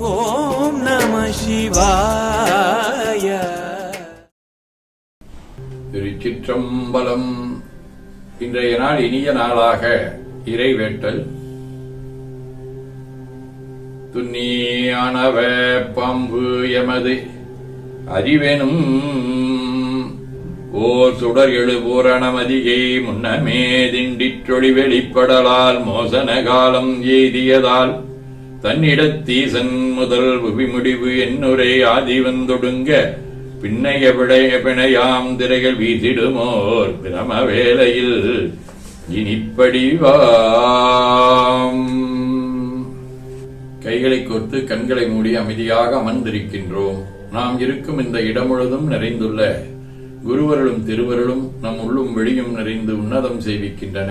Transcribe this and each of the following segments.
ஓம் நம சிவாய. திருச்சிற்றம்பலம். இன்றைய நாள் இனிய நாளாக இறைவேட்டல். துன்னியானவ பம்பு எமது அறிவெனும். ஓர் சுடர் எழுபூரணமதிகை முன்னமே திண்டிற்றொழி வெளிப்படலால் மோசன காலம் எய்தியதால் தன்னிடத்தீசன் முதல் விமுடிவு என்னுரை ஆதி வந்தொடுங்க. பின்னைய விடைய பிணையாம் திரைகள் வீசிடுமோர் பிரம வேளையில் இனிப்படிவாம் கைகளை கோர்த்து கண்களை மூடி அமைதியாக அமர்ந்திருக்கின்றோம். நாம் இருக்கும் இந்த இடம் முழுதும் நிறைந்துள்ள. குருவருளும் திருவருளும் நம் உள்ளும் வெளியும் நிறைந்து உன்னதம் செய்விக்கின்றன.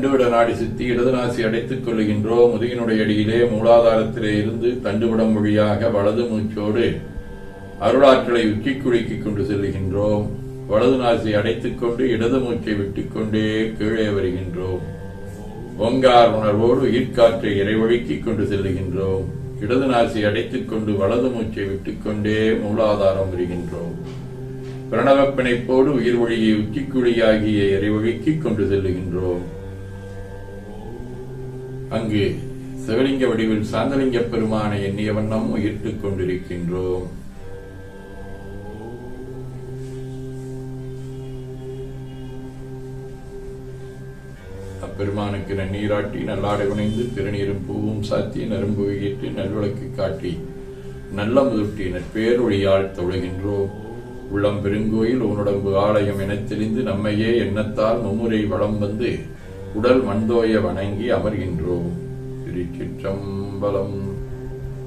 தண்டுவிட நாடி சித்தி இடதுநாசி அடைத்துக் கொள்ளுகின்றோம் முதுகினுடைய அடியிலே மூலாதாரத்திலே இருந்து தண்டுவிடம் வழியாக வலது மூச்சோடு அருளாற்றலை உச்சிக்குழிக்கு கொண்டு செல்லுகின்றோம். வலது நாசி அடைத்துக் கொண்டு இடது மூச்சை விட்டுக்கொண்டே கீழே வருகின்றோம். ஓங்கார் உணர்வோடு உயிர்காற்றை இறைவழுக்கிக் கொண்டு செல்லுகின்றோம். இடது நாசி அடைத்துக் கொண்டு வலது மூச்சை விட்டுக்கொண்டே மூலாதாரம் வருகின்றோம். பிரணவப் பிணைப்போடு உயிர் வழியை உச்சிக்குழியாகிய இறைவழுக்கிக் கொண்டு செல்லுகின்றோம். அங்கு சிவலிங்க வடிவில் சாந்தலிங்க பெருமானை எண்ணிய வண்ணம் உயிர்த்துக் கொண்டிருக்கின்றோம். அப்பெருமானுக்கு நன்னீராட்டி நல்லாடை உணைந்து திருநீரும் பூவும் சாத்தி நரும்பு ஏற்றி நல்விளக்கு காட்டி நல்ல முதுட்டி நற்பேர் ஒளியால் தொழுகின்றோம். உள்ளம் பெருங்கோயில் உன்னுடம்பு ஆலயம் என தெரிந்து நம்மையே எண்ணத்தால் மும்முறை வளம் வந்து உடல் மண்தோய வணங்கி அமர்கின்றோம் திருச்சிற்றம்பலம்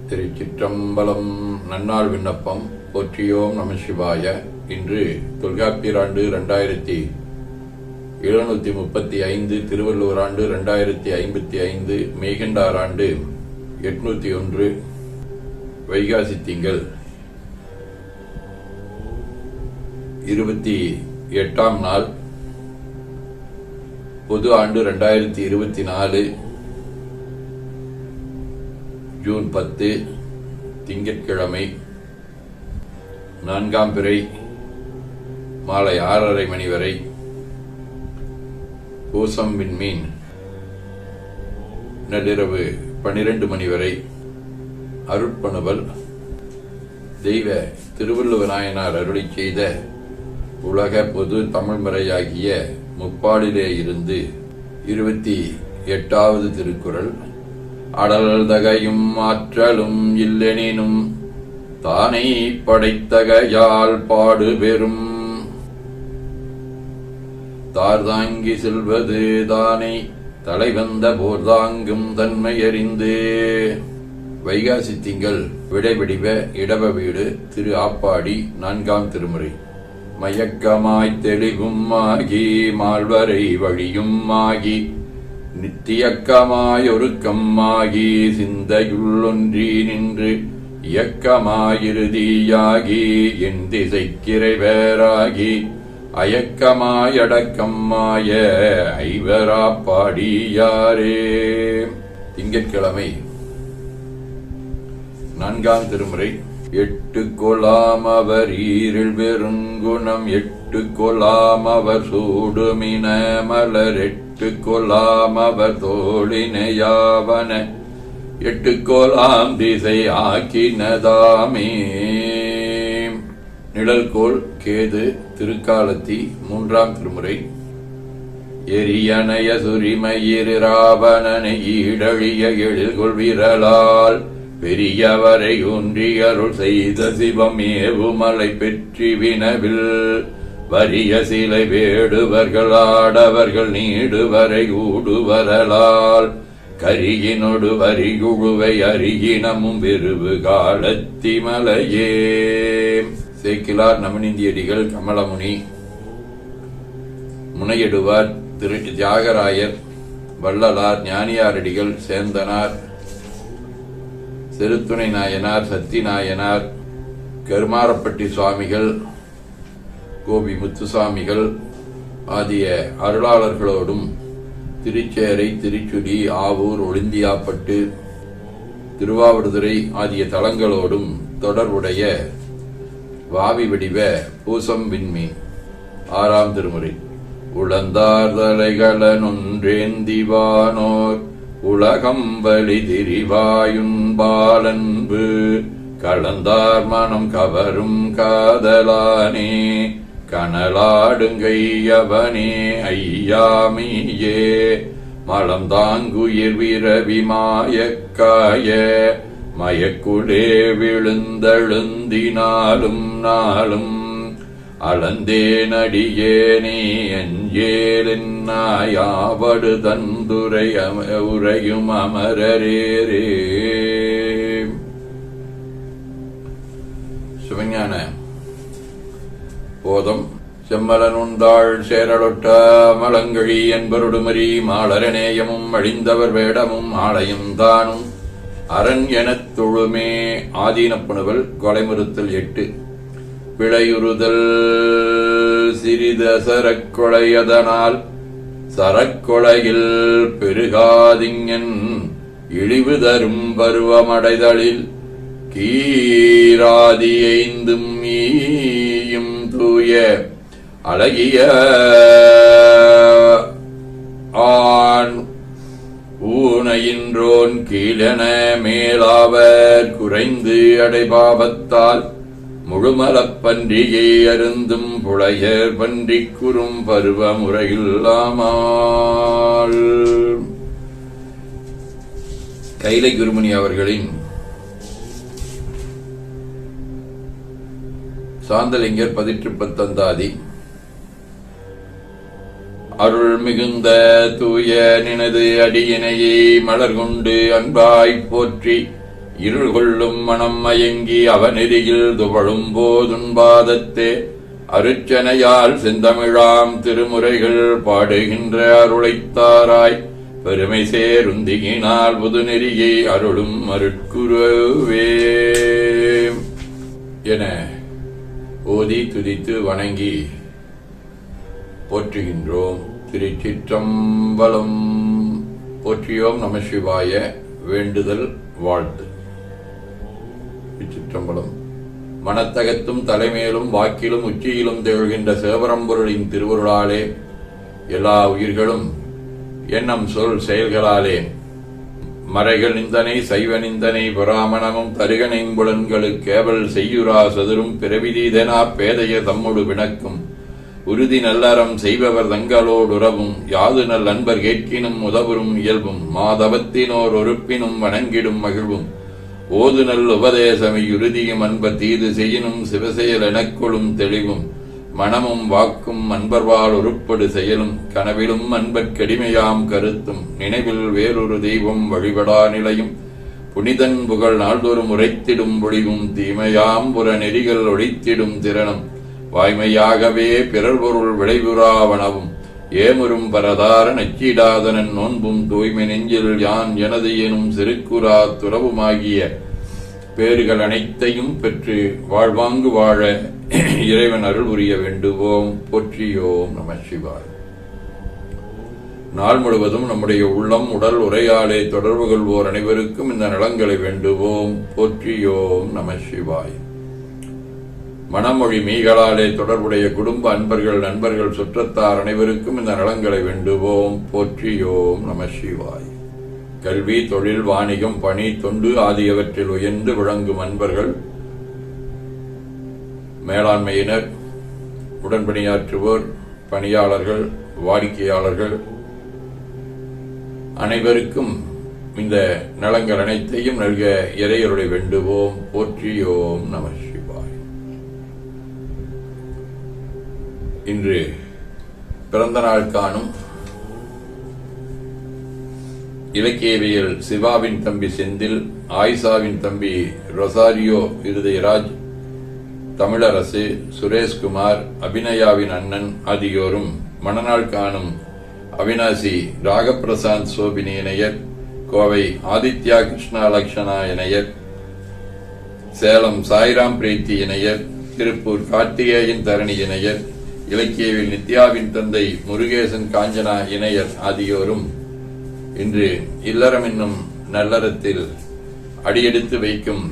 திருச்சிற்றம்பலம். நன்னாள் விண்ணப்பம். போற்றியோம் நம சிவாய. இன்று தொல்காப்பியராண்டு இரண்டாயிரத்தி எழுநூத்தி முப்பத்தி ஐந்து திருவள்ளுவர் ஆண்டு இரண்டாயிரத்தி ஐம்பத்தி ஐந்து மேகண்டார் ஆண்டு எட்நூத்தி ஒன்று. வைகாசி திங்கள் இருபத்தி எட்டாம் நாள். பொது ஆண்டு ரெண்டாயிரத்தி இருபத்தி நாலு ஜூன் பத்து திங்கட்கிழமை நான்காம் பிறை மாலை ஆறரை மணி வரை கோசம் விண்மீன் நள்ளிரவு பனிரெண்டு மணி வரை அருட்பணுவல் தெய்வ திருவள்ளுவ நாயனார் அருளி செய்த உலக பொது தமிழ் முறையாகிய முப்பாடிலே இருந்து இருபத்தி எட்டாவது திருக்குறள். அடல் தகையும் ஆற்றலும் இல்லெனினும் தானை படைத்தகையால் பாடு பெறும். தார்தாங்கி செல்வது தானே தலைவந்த போர்தாங்கும் தன்மை அறிந்து. வைகாசி திங்கள் விடைபிடிவ இடவ வீடு திரு ஆப்பாடி நான்காம் திருமுறை. மயக்கமாய் தெளிவும் ஆகி மால்வரை வழியும் ஆகி நித்தியக்கமாய் ஒருக்கம் ஆகி சிந்தையுள்ளொன்றி நின்று இயக்கமாயிறுதியாகி என் திசைக்கிறைவேராகி அயக்கமாயடக்கம்மாய ஐவரா பாடியாரே. திங்கட்கிழமை நான்காம் திருமுறை எட்டு கொலாம் அவர் ஈரில் பெருங்குணம் எட்டு கொலாம் அவர் சூடுமின மலரெட்டு கொலாம் அவர் தோழினையாவன எட்டு கோலாம் திசை ஆக்கினதாமே. நிழல்கோள் கேது திருக்காலத்தி மூன்றாம் திருமுறை. எரியணைய சுரிமயிரு ராவணனை ஈடழிய எழில்கொள் விரலால் பெரியவரை ஒன்றி அருள் செய்த சிவம் ஏவுமலை பெற்றி வினவில் வரிய சிலை வேடுவர்கள் ஆடவர்கள் நீடுவரை ஊடுவரலால் கரியினொடு வரிகுழுவை அருகினமும் விருவு காலத்தி மலையே சேக்கிலார் நவனிந்தியடிகள் கமலமுனி முனையிடுவார் திரு தியாகராயர் வள்ளலார் ஞானியாரடிகள் சேந்தனார் திருத்துணை நாயனார் சத்தி நாயனார் கருமாரப்பட்டி சுவாமிகள் கோபி முத்துசாமிகள் ஆகிய அருளாளர்களோடும் திருச்சேரை திருச்சுடி ஆவூர் ஒளிந்தியாப்பட்டு திருவாவடுதுறை ஆகிய தலங்களோடும் தொடர்புடைய வாவி வடிவ பூசம் விண்மீன். ஆறாம் திருமுறை. உளந்தார் தலைகளனொன்றேந்திவானோர் உலகம்பலி திரிவாயுன்பாலன்பு கலந்தார் மனம் கவரும் காதலானே. கனலாடுங்கையவனே ஐயாமியே மலம் தாங்குயிர் விரவி மாயக்காய. மயக்குடே விழுந்தழுந்தினாலும் நாளும் அளந்தேனடியேனே அஞ்சேலென்னாயாவடு தந்துரை உரையும் அமரரேரே சிவஞான போதம் செம்மலனுந்தாள் சேரலொட்ட மலங்கழி என்பருடுமரி மாளரநேயமும் அழிந்தவர் வேடமும் ஆலயம் தானும். அரண் எனத் தொழுமே ஆதீனப்புணுவல் கொலைமுறுத்தல் எட்டு. பிழையுறுதல் சிறித சரக்கொலையதனால் சரக்கொலையில் பெருகாதிங்கன் இழிவு தரும் பருவமடைதலில் கீராதி ஐந்தும் ஈயும் தூய அழகிய ஆண் ஊனையின்றோன் கீழென மேலாவர் குறைந்து அடைபாவத்தால் முழுமலப்பன்றியை அருந்தும் புழையர் பன்றி குறும் பருவ முறையில்லாமல் கைலை குருமணி அவர்களின் சாந்தலிங்கர் பதிற்று பத்தந்தாதி அருள் மிகுந்த தூய நினது அடியினையை மலர் கொண்டு அன்பாய் போற்றி இருள் கொள்ளும் மனம் மயங்கி அவனெறியில் துவழும் போதுன்பாதத்தே அருச்சனையால் செந்தமிழாம் திருமுறைகள் பாடுகின்ற அருளைத்தாராய் பெருமை சேருந்தியினால் புதுநெறியை அருளும் அருட்குருவே. என ஓதி துதித்து வணங்கி போற்றுகின்றோம் திருச்சிற்றம்பலம். போற்றியோம் நம சிவாய வேண்டுதல் வாழ்த்து. திருச்சிற்றம்பலம் மனத்தகத்தும் தலைமேலும் வாக்கிலும் உச்சியிலும் திகழ்கின்ற சிவபரம்பொருளின் திருவருளாலே எல்லா உயிர்களும் எண்ணம் சொல் செயல்களாலே. மறைகள் நிந்தனை சைவ நிந்தனை பராமணமும் தருகனைம்புலன்களுக்கு கேவல் செய்யுரா சதுரும் பிறவிதீதனா பேதைய தம்முடு விணக்கும். உறுதி நல்லறம் செய்பவர் தங்களோடுறவும் யாது நல் அன்பர் கேட்கினும் உதவரும் இயல்பும் மாதவத்தினோர் ஒருப்பினும் வணங்கிடும் மகிழ்வும். ஓதுநல் உபதேசம் இறுதியும் அன்ப தீது செய்யினும் சிவசெயல் எனக்கொழும் தெளிவும். மனமும் வாக்கும் அன்பர்வால் உருப்படு செயலும். கனவிலும் அன்பற்கடிமையாம் கருத்தும். நினைவில் வேறொரு தெய்வம் வழிபடா நிலையும். புனிதன் புகழ் நாள்தோறும் உரைத்திடும் பொழிவும். தீமையாம் புற நெறிகள் ஒழித்திடும் திறனும். வாய்மையாகவே பிறர் பொருள் விளைவுறாவனவும் ஏமுறும் பரதார நச்சீடாதனன் நோன்பும் தூய்மை நெஞ்சில் யான் எனது எனும் சிறுக்குறா துறவுமாகிய பேறுகள் அனைத்தையும் பெற்று வாழ்வாங்கு வாழ இறைவன் அருள் புரிய வேண்டுவோம். போற்றியோம் நம சிவாய். நாள் முழுவதும் நம்முடைய உள்ளம் உடல் உரையாடை தொடர்பு கொள்வோர் அனைவருக்கும் இந்த நலங்களை வேண்டுவோம். போற்றியோம் நம சிவாய். மனமொழி மீகளாலே தொடர்புடைய குடும்ப அன்பர்கள் நண்பர்கள் சுற்றத்தார் அனைவருக்கும் இந்த நலங்களை வேண்டுவோம். போற்றியோம் நம சிவாய். கல்வி தொழில் வாணிகம் பணி தொண்டு ஆகியவற்றில் உயர்ந்து விளங்கும் அன்பர்கள் மேலாண்மையினர் உடன்பணியாற்றுவோர் பணியாளர்கள் வாடிக்கையாளர்கள் அனைவருக்கும் இந்த நலங்கள் அனைத்தையும் நல்க இறையருடைய வேண்டுவோம். போற்றியோம் நம சிவாய். இன்று பிறந்த நாள் காணும் இலக்கியவியல் சிவாவின் தம்பி செந்தில் ஆயிஷாவின் தம்பி ரொசாரியோ இருதயராஜ் தமிழரசு சுரேஷ்குமார் அபிநயாவின் அண்ணன் ஆகியோரும் மணநாள் காணும் அவினாசி ராகப்பிரசாந்த் சோபினி இணையர் கோவை ஆதித்யா கிருஷ்ணா லக்ஷணா இணையர் சேலம் சாய்ராம் பிரீத்தி இணையர் திருப்பூர் கார்த்திகேயன் தரணி இணையர் இலக்கியவில் நித்யாவின் தந்தை முருகேசன் காஞ்சனா இணையர் ஆகியோரும் இன்று இல்லறம் என்னும் நல்லறத்தில் அடியெடுத்து வைக்கும்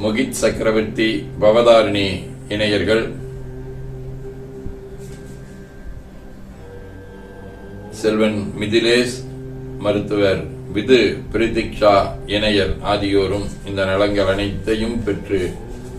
முகித் சக்கரவர்த்தி பவதாரிணி இணையர்கள். செல்வன் மிதிலேஷ் மருத்துவர் விது பிரதிக்ஷா இணையர் ஆகியோரும் இந்த நலங்கள் அனைத்தையும் பெற்று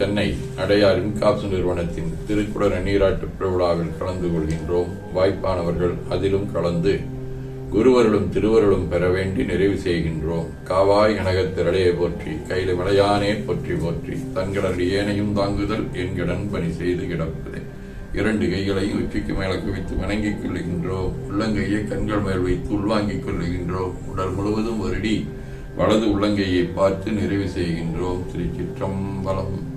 சென்னை அடையார் இன்காப்ஸ் நிறுவனத்தின் திருக்குடர் நீராட்டு பெருவிழாவில் கலந்து கொள்கின்றோம். வாய்ப்பானவர்கள் அதிலும் கலந்து குருவருளும் திருவருளும் பெற வேண்டி நிறைவு செய்கின்றோம். காவாய் கனகத் திரளையை போற்றி கையில விளையானே போற்றி போற்றி தங்களது ஏனையும் தாங்குதல் என்கிடன் பணி செய்து கிடப்பதே. இரண்டு கைகளையும் உச்சிக்கு மேலே குவித்து வணங்கிக் கொள்ளுகின்றோம். உள்ளங்கையை கண்கள் மேல் வைத்து உள்வாங்கிக் கொள்ளுகின்றோம். உடல் முழுவதும் வருடி வலது உள்ளங்கையை பார்த்து நிறைவு செய்கின்றோம். திருச்சிற்றம்பலம்.